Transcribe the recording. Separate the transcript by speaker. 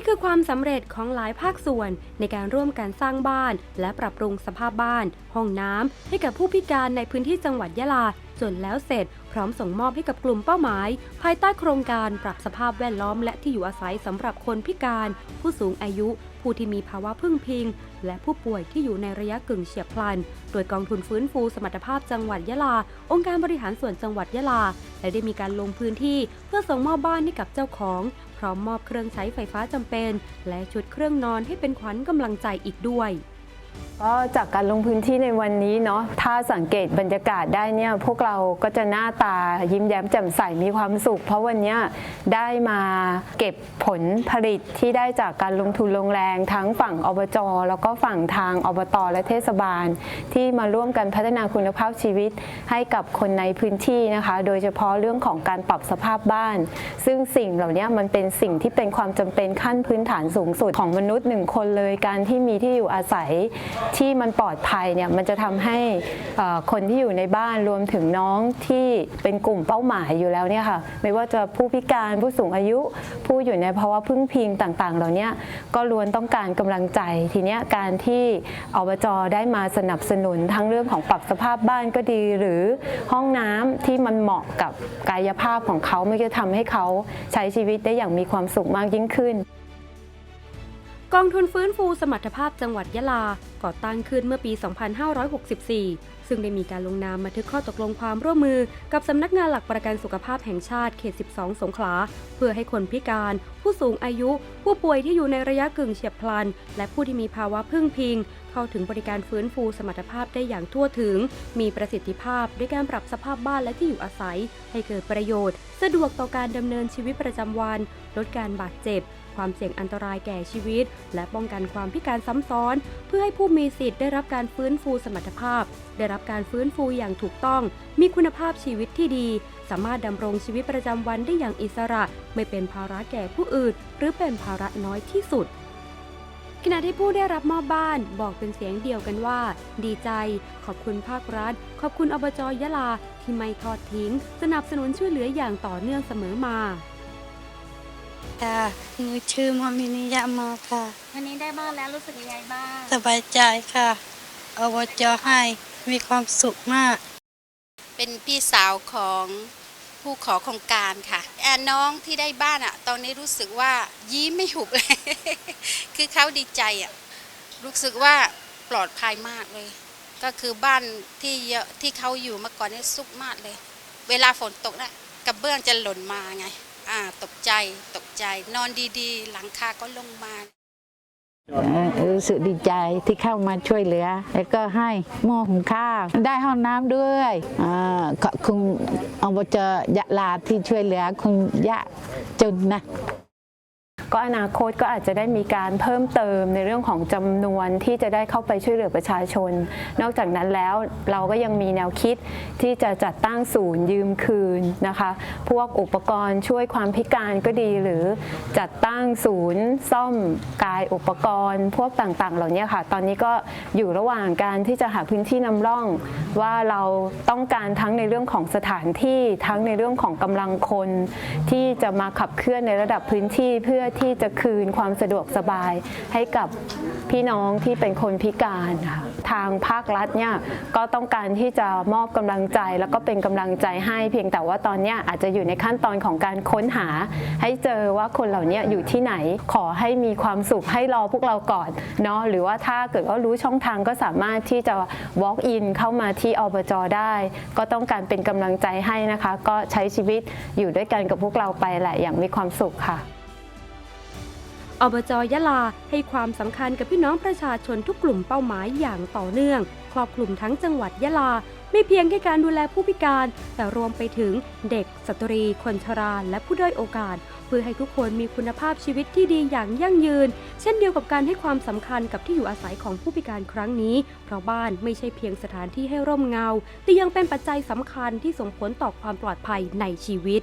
Speaker 1: นี่คือความสำเร็จของหลายภาคส่วนในการร่วมกันสร้างบ้าน และปรับปรุงสภาพบ้าน ห้องน้ำให้กับผู้พิการในพื้นที่จังหวัดยะลา จนแล้วเสร็จพร้อมส่งมอบให้กับกลุ่มเป้าหมาย ภายใต้โครงการปรับสภาพแวดล้อมและที่อยู่อาศัยสำหรับคนพิการ ผู้สูงอายุ ผู้ที่มีภาวะพึ่งพิง และผู้ป่วยที่อยู่ในระยะกึ่งเฉียบพลัน โดยกองทุนฟื้นฟูสมรรถภาพจังหวัดยะลา องค์การบริหารส่วนจังหวัดยะลา และได้มีการลงพื้นที่เพื่อส่งมอบบ้านให้กับเจ้าของพร้อมมอบเครื่องใช้ไฟฟ้าจำเป็น และชุดเครื่องนอนให้เป็นขวัญกำลังใจอีกด้วย
Speaker 2: ก็จากการลงพื้นที่ในวันนี้เนาะถ้าสังเกตบรรยากาศได้เนี่ยพวกเราก็จะหน้าตายิ้มแย้มแจ่มใสมีความสุข เพราะวันนี้ได้มาเก็บผลผลิตที่ได้จากการลงทุนลงแรง ทั้งฝั่งอบจ แล้วก็ฝั่งทางอบต และเทศบาล ที่มาร่วมกันพัฒนาคุณภาพชีวิตให้กับคนในพื้นที่นะคะ โดยเฉพาะเรื่องของการปรับสภาพบ้าน ซึ่งสิ่งเหล่านี้มันเป็นสิ่งที่เป็นความจำเป็นขั้นพื้นฐานสูงสุดของมนุษย์หนึ่งคนเลยการที่มีที่อยู่อาศัยที่มันปลอดภัยเนี่ยมันจะทำให้คนที่อยู่ในบ้านรวมถึงน้องที่เป็นกลุ่มเป้าหมายอยู่แล้วเนี่ยค่ะไม่ว่าจะผู้พิการผู้สูงอายุ ผู้อยู่ในภาวะพึ่งพิงต่างๆ เหล่านี้ก็ล้วนต้องการกำลังใจทีเนี้ยการที่อบจได้มาสนับสนุนทั้งเรื่องของปรับสภาพบ้านก็ดี หรือห้องน้ำที่มันเหมาะกับกายภาพของเขาไม่จะทำให้เขาใช้ชีวิตได้อย่างมีความสุขมากยิ่งขึ้น
Speaker 1: กองทุนฟื้นฟูสมรรถภาพจังหวัดยะลา ก่อตั้งขึ้นเมื่อปี 2564 ซึ่งได้มีการลงนามบันทึกข้อตกลงความร่วมมือ กับสำนักงานหลักประกันสุขภาพแห่งชาติเขต 12 สงขลา เพื่อให้คนพิการ ผู้สูงอายุ ผู้ป่วยที่อยู่ในระยะกึ่งเฉียบพลัน และผู้ที่มีภาวะพึ่งพิง เข้าถึงบริการฟื้นฟูสมรรถภาพได้อย่างทั่วถึง มีประสิทธิภาพด้วยการปรับสภาพบ้านและที่อยู่อาศัย ให้เกิดประโยชน์ สะดวกต่อการดำเนินชีวิตประจำวัน ลดการบาดเจ็บ ความเสี่ยงอันตรายแก่ชีวิต และป้องกันความพิการซ้ำซ้อน เพื่อให้ผู้มีสิทธิ์ได้รับการฟื้นฟูสมรรถภาพ ได้รับการฟื้นฟูอย่างถูกต้อง มีคุณภาพชีวิตที่ดี สามารถดำรงชีวิตประจำวันได้อย่างอิสระ ไม่เป็นภาระแก่ผู้อื่น หรือเป็นภาระน้อยที่สุดขณะที่ผู้ได้รับมอบบ้านบอกเป็นเสียงเดียวกันว่า ดีใจ ขอบคุณภาครัฐ ขอบคุณอบจยะลา ที่ไม่ทอดทิ้ง สนับสนุนช่วยเหลืออย่างต่อเนื่องเสมอมา
Speaker 3: ค่ะหนูชื่อมอมินิยามาค่ะ
Speaker 4: วันนี้ได้บ้านแล้วรู้สึกยังไงบ้าง
Speaker 3: สบายใจค่ะอบจให้มีความสุขมาก
Speaker 5: เป็นพี่สาวของผู้ขอโครงการค่ะแอนน้องที่ได้บ้านอะตอนนี้รู้สึกว่ายิ้มไม่หุบเลย คือเขาดีใจอะรู้สึกว่าปลอดภัยมากเลย ก็คือบ้านที่เยอะที่เขาอยู่เมื่อก่อนนี่ซุกมากเลย เวลาฝนตกนะกระเบื้องจะหล่นมาไง อ่า ตกใจตก ใจ นอนดีๆ หลังคาก็ลงมา
Speaker 6: รู้สึกดีใจที่เข้ามาช่วยเหลือ แล้วก็ให้หม้อหุงข้าวได้ห้องน้ำด้วยอ่าขอบคุณอบจยะลาที่ช่วยเหลือคุณยะจนนะ
Speaker 2: ก็อนาคตก็อาจจะได้มีการเพิ่มเติมในเรื่องของจำนวนที่จะได้เข้าไปช่วยเหลือประชาชน นอกจากนั้นแล้วเราก็ยังมีแนวคิดที่จะจัดตั้งศูนย์ยืมคืนนะคะ พวกอุปกรณ์ช่วยความพิการก็ดีหรือจัดตั้งศูนย์ซ่อมกายอุปกรณ์ พวกต่างๆ เหล่านี้ค่ะ ตอนนี้ก็อยู่ระหว่างการที่จะหาพื้นที่นำร่อง ว่าเราต้องการทั้งในเรื่องของสถานที่ทั้งในเรื่องของกำลังคน ที่จะมาขับเคลื่อนในระดับพื้นที่เพื่อที่จะคืนความสะดวกสบายให้กับพี่น้องที่เป็นคนพิการค่ะทางภาครัฐเนี่ยก็ต้องการที่จะมอบกำลังใจ แล้วก็เป็นกำลังใจให้เพียงแต่ว่าตอนเนี้ยอาจจะอยู่ในขั้นตอนของการค้นหา ให้เจอว่าคนเหล่านี้อยู่ที่ไหนขอให้มีความสุขให้รอพวกเราก่อนเนาะหรือว่าถ้าเกิดว่ารู้ช่องทางก็สามารถที่จะ walk in เข้ามาที่อบจได้ ก็ต้องการเป็นกำลังใจให้นะคะ ก็ใช้ชีวิตอยู่ด้วยกันกับพวกเราไปแหละอย่างมีความสุขค่ะ
Speaker 1: อบจยะลาให้ความสำคัญกับพี่น้องประชาชนทุกกลุ่มเป้าหมายอย่างต่อเนื่อง ครอบคลุมทั้งจังหวัดยะลา ไม่เพียงแค่การดูแลผู้พิการ แต่รวมไปถึงเด็ก สตรี คนชรา และผู้ด้อยโอกาส เพื่อให้ทุกคนมีคุณภาพชีวิตที่ดีอย่างยั่งยืน เช่นเดียวกับการให้ความสำคัญกับที่อยู่อาศัยของผู้พิการครั้งนี้ เพราะบ้านไม่ใช่เพียงสถานที่ให้ร่มเงา แต่ยังเป็นปัจจัยสำคัญที่ส่งผลต่อความปลอดภัยในชีวิต